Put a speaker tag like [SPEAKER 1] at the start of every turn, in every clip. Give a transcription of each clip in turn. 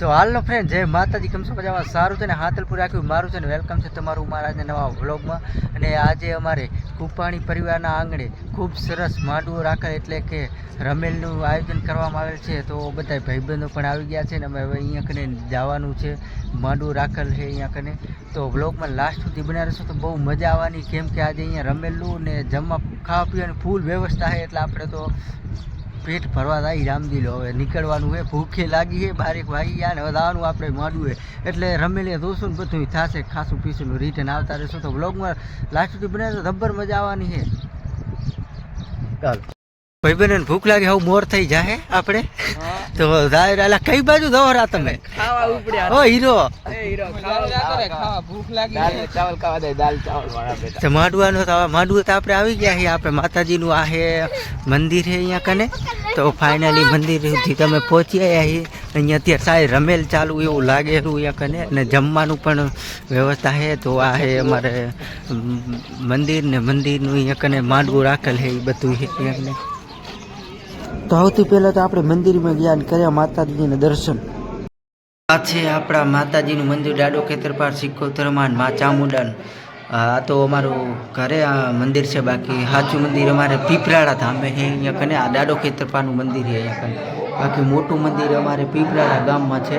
[SPEAKER 1] તો હાલનો ફ્રેન્ડ જય માતાજી, કેમ છો મજામાં? સારું છે ને? હાથલપુર રાખ્યું મારું છે ને? વેલકમ છે તમારું મારા આજના નવા વ્લોગમાં અને આજે અમારે કુપાણી પરિવારના આંગણે ખૂબ સરસ માંડવો રાખેલ એટલે કે રમેલનું આયોજન કરવામાં આવેલ છે. તો બધા ભાઈબંધો પણ આવી ગયા છે ને? અમે હવે અહીંયા કને જવાનું છે. માંડવું રાખેલ છે અહીંયા કને. તો વ્લોગમાં લાસ્ટ સુધી બનાવી રહેશો તો બહુ મજા આવવાની. કેમ કે આજે અહીંયા રમેલું ને જમવા ખાવા પીવાની ફૂલ વ્યવસ્થા છે એટલે આપણે તો પેટ ભરવા થાય રામદીલો હવે નીકળવાનું હે ભૂખે લાગી હે બારેક વાગી ગયા ને વધારવાનું આપણે માંડવું એટલે રમેલી જોશું ને બધું થશે ખાસું પીશું રિટર્ન આવતા રહેશું. તો બ્લોગમાં લાસ્ટ સુધી બનાવે તો ધબ્બર મજા આવવાની છે ચાલો. ભાઈબંધને ભૂખ લાગે હવે મોર થઈ જાય આપણે. તો અલા કઈ બાજુ દોરા તમે? ઓ હીરો.
[SPEAKER 2] એ હીરો ખાવા જાતો રે ખાવા. ભૂખ લાગી દાલ ચાવલ ખાવા દે દાલ ચાવલ વાળા બેટા.
[SPEAKER 1] તો માંડવાનું તો માંડવું તો આપણે આવી ગયા છીએ આપણે માતાજીનું આ છે મંદિર છે અહીંયા કને? તો ફાઇનલી મંદિર સુધી તમે પહોંચી આવ્યા છીએ. અહીંયા અત્યારે સાહેબ રમેલ ચાલુ એવું લાગે એવું અહીંયા કને અને જમવાનું પણ વ્યવસ્થા છે. તો આ છે અમારે મંદિર ને મંદિરનું અહીંયા કને માંડવું રાખેલ છે એ બધું છે અહીંયા તો સૌથી પહેલાં તો આપણે મંદિરમાં ગયા કર્યા માતાજીના દર્શન. આ છે આપણા માતાજીનું મંદિર ડાડો ખેતરપાર સિક્કોતરમાં મા ચામુંડાન. આ તો અમારું ઘરે આ મંદિર છે બાકી. સાચું મંદિર અમારે પીપરાળા ધામે છે. અહીંયા કને આ દાડો ખેતરપાનું મંદિર છે અહીંયા કને. બાકી મોટું મંદિર અમારે પીપરાળા ગામમાં છે.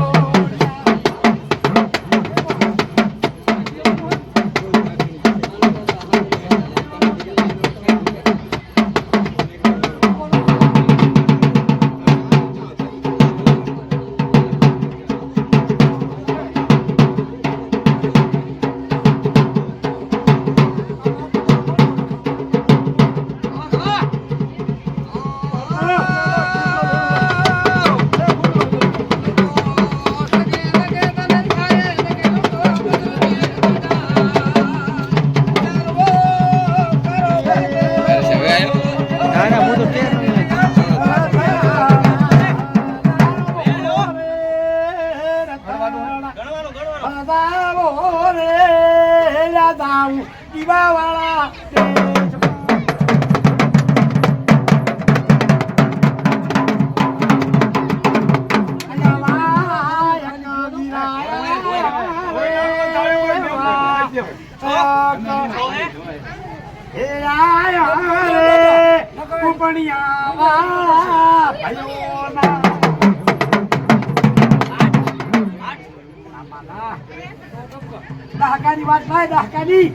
[SPEAKER 3] દહકાની વાત થાય દહકાની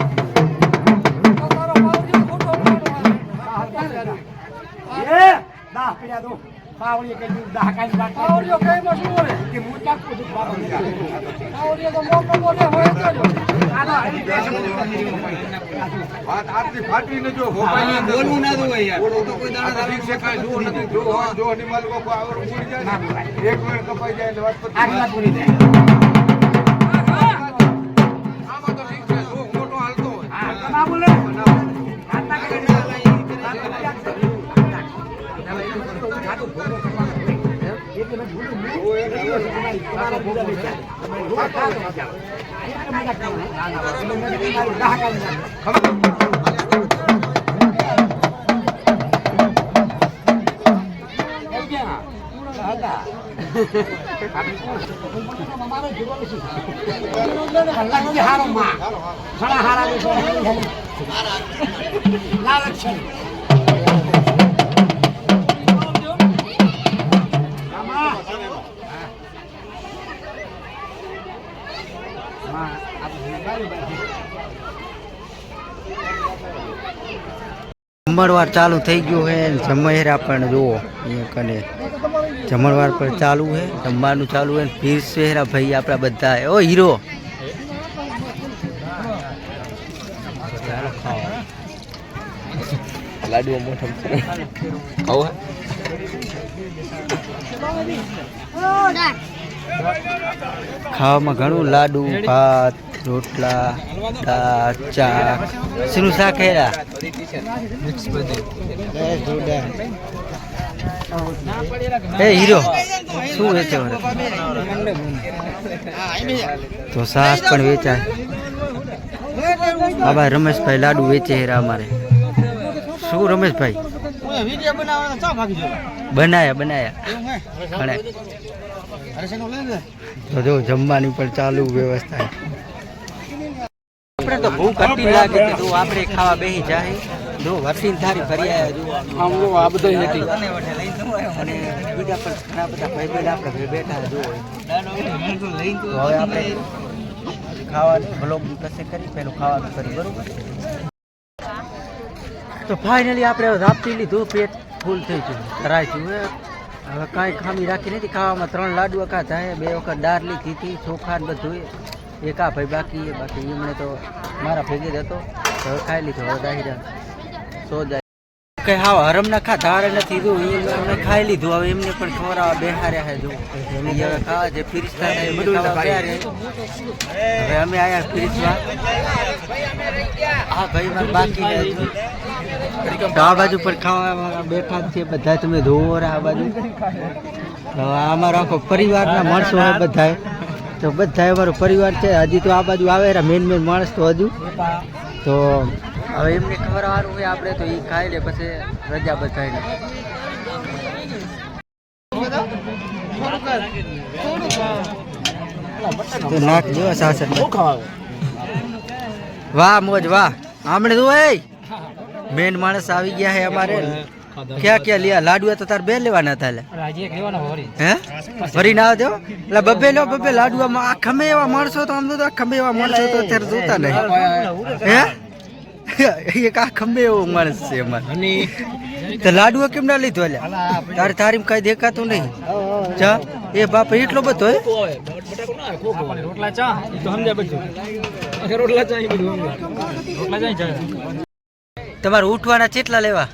[SPEAKER 3] દાહ પીડ્યા દો. પાવડીએ કઈ દીધું દહકાની વાત પાવડીઓ કઈ માં શું
[SPEAKER 4] વાત આટલી ન જો ભોપાઈ
[SPEAKER 2] બોલવું ના દો યાર. તો કોઈ દાડા
[SPEAKER 4] ઠીક છે જો નથી જો હોય, જો ની માલ લોકો આવર ઉડી જાય એક મિનિટ કપાઈ જાય એટલે વાત પતી.
[SPEAKER 3] પૂરી જાય. કલાકથી હારો માં ઘણા હારા લોકો લાલચ છે આમાં
[SPEAKER 1] જમણવાર ચાલુ થઈ ગયું છે જમહેરા પણ જુઓ કને જમણવાર પણ ચાલુ છે જમવાનું ચાલુ છે પીર શહેરા ભાઈ આપણા બધા ઓ હીરો. ખાવામાં ઘણું લાડુ, ભાત રોટલા દાળ ચા શીનું શાક હેરા એ હીરો શું વેચે? તો શાક પણ વેચાય. બાબા રમેશભાઈ લાડુ વેચે હેરા અમારે. શું રમેશભાઈ? બનાયા બનાયા. તો જો જમવાની પણ ચાલુ વ્યવસ્થા આપણે તો ભૂખ આટલી લાગે કે જો આપણે ખાવા બેહી જાય જો વરસીન થારી ફરી આવ્યા જો.
[SPEAKER 2] આ બધો નથી.
[SPEAKER 1] અને બીજા પણ ઘણા બધા ભાઈ બહેન આપણે બેઠા જો તો હવે આપણે ખાવાનું બ્લોગ કશે કરી પેલું ખાવાનું કરી બરોબર? તો ફાઇનલી આપણે હવે રાપતી લીધું પેટ ફૂલ થઈ ગયું. કરાય છે હવે હવે કાંઈ ખામી રાખી નથી. ખાવામાં ત્રણ લાડુ કા થાય બે વખત દાળ લીધી હતી ચોખા ને બધું એક ભાઈ બાકી બાકી એમણે તો મારા ભેગી જ હતો. ખાઈ લીધો, હવે દાહિરા સો જાય. કઈ હા હરમ ના ખા, ધારે નથી જો એમને ખાઈ લીધું. હવે એમને પણ ખવડાવવા બેહાર્યા છે, જો. હવે ખાવા જે ફિરિસ્તા હવે અમે આયા ફિરિસ્તા. હા ભાઈ મારે બાકી છે આ બાજુ પણ ખાવા બેઠા છે બધા તમે ધોવો રે આ બાજુ. અમારો આખો પરિવારના માણસો હોય બધા તો બધા અમારો પરિવાર છે. હજી તો આ બાજુ આવે મેન મેન માણસ તો હજુ. તો હવે એમને ખબર સારું હોય આપણે તો એ ખાઈ લે પછી રજા બધાને તો નાક જેવા વાહ મોજ વાહ. આમણે એ મેન માણસ આવી ગયા છે અમારે. ક્યાં ક્યાં લ્યા? લાડુ તો તાર બે લેવાના હતા હે ફરી ના આવ્યો એટલે બબ્બે લો બબ્બે લાડુ આમાં આ ખમે એવા માણસો તો આમ તો આ ખમે એવા માણસો તો અત્યારે જોતા નહીં. હે? એક આ ખંભે એવો માણસ છે અમારે તો લાડુ કેમ ના લીધો અલ્યા તારે તારીમ કઈ દેખાતું નહીં. ચા એ બાપ એટલો બધો
[SPEAKER 2] રોટલા ચા તો સમજ્યા બધું રોટલા ચા ઈ બધું સમજ્યા. રોટલા ચા ચા.
[SPEAKER 1] તમારે ઉઠવાના કેટલા લેવા?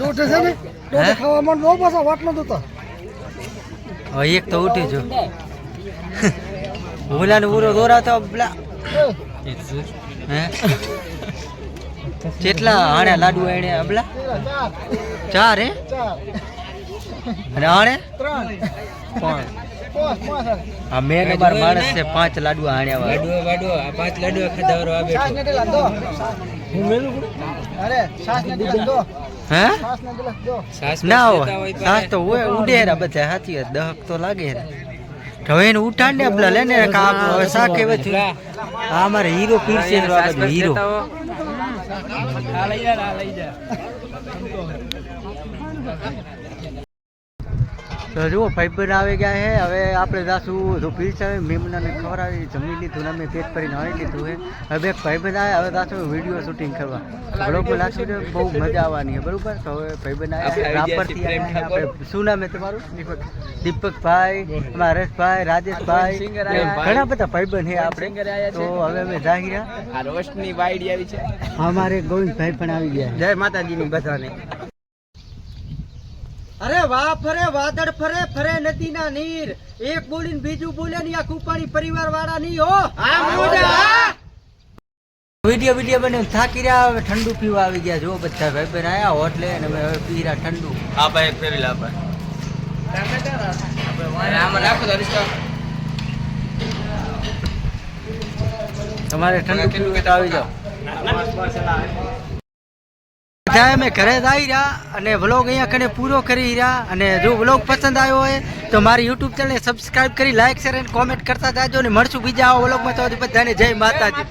[SPEAKER 3] દોઢે છે ને? તો
[SPEAKER 1] ખાવા
[SPEAKER 3] ખાવામાં નો પાછા ન દોતા
[SPEAKER 1] હવે એક તો ઉઠી જો. ભૂલાને ઉરો દોરાતા પેલા હે? કેટલા આણે લાડુ આણે અબલા ચાર હે? અને આણે પાંચ આ મેન અમાર માણસ છે પાંચ લાડુ આણ્યા વાળો.
[SPEAKER 2] લાડુ આ પાંચ લાડુ ખાધા વાળો આ બેઠો
[SPEAKER 3] અરે સાસ ને દિલક દો.
[SPEAKER 1] હે?
[SPEAKER 3] ને
[SPEAKER 1] હોય. સાસ તો હોય ઉડે રા બધા સાચી દહક તો લાગે રે હવે એને ઉઠાડ ને પેલા લે ને હવે શાક એવે આ અમારે હીરો પીરસે હીરો.
[SPEAKER 2] આ લઈ જા આ લઈ જા.
[SPEAKER 1] તો જુઓ ફાઈબર આવી ગયા છે. હવે આપણે જાશું જો છે મેમનાને ખવડાવી જમી લીધું અમે પેટ ભરીને આવી લીધું છે. હવે ફાઈબર આવે હવે જાશું વીડિયો શૂટિંગ કરવા. બરોબર લાગશે ને બહુ મજા આવવાની છે બરોબર? તો હવે ભાઈબંધ
[SPEAKER 2] આવે
[SPEAKER 1] રાપરથી આપણે શું નામ છે તમારું? દીપક. દીપકભાઈ અમારા રાજેશભાઈ. ઘણા બધા ભાઈબંધ છે આપણે. તો હવે અમે જાહીરા.
[SPEAKER 2] રોશની વાઈડી આવી છે.
[SPEAKER 1] અમારે ગોવિંદભાઈ પણ આવી ગયા
[SPEAKER 2] જય માતાજીની બધાને.
[SPEAKER 1] અરે વાહ ફરે વાદળ ફરે ફરે નદીના નીર. એક બોલીને બીજું બોલે ને આ કુપાણી પરિવાર વાળા નહીં હો. વીડિયો વીડિયો બને થાકી રહ્યા હવે ઠંડુ પીવા આવી ગયા. જો બધા ભાઈ બહેન આયા હોટલે અને અમે હવે પી રહ્યા ઠંડુ.
[SPEAKER 2] આ ભાઈ ફેરી લા ભાઈ આમાં નાખો તો રિસ્તો
[SPEAKER 1] તમારે ઠંડુ પીવું તો આવી જાઓ. બધા અમે ઘરે જ આવી રહ્યા અને વ્લોગ અહીંયા કને પૂરો કરી રહ્યા અને જો વ્લોગ પસંદ આવ્યો હોય તો મારી યુટ્યુબ ચેનલ સબસ્ક્રાઈબ કરી લાઈક શેર અને કોમેન્ટ કરતા જાજો અને મળશું બીજા વ્લોગમાં. તો બધાને જય માતાજી.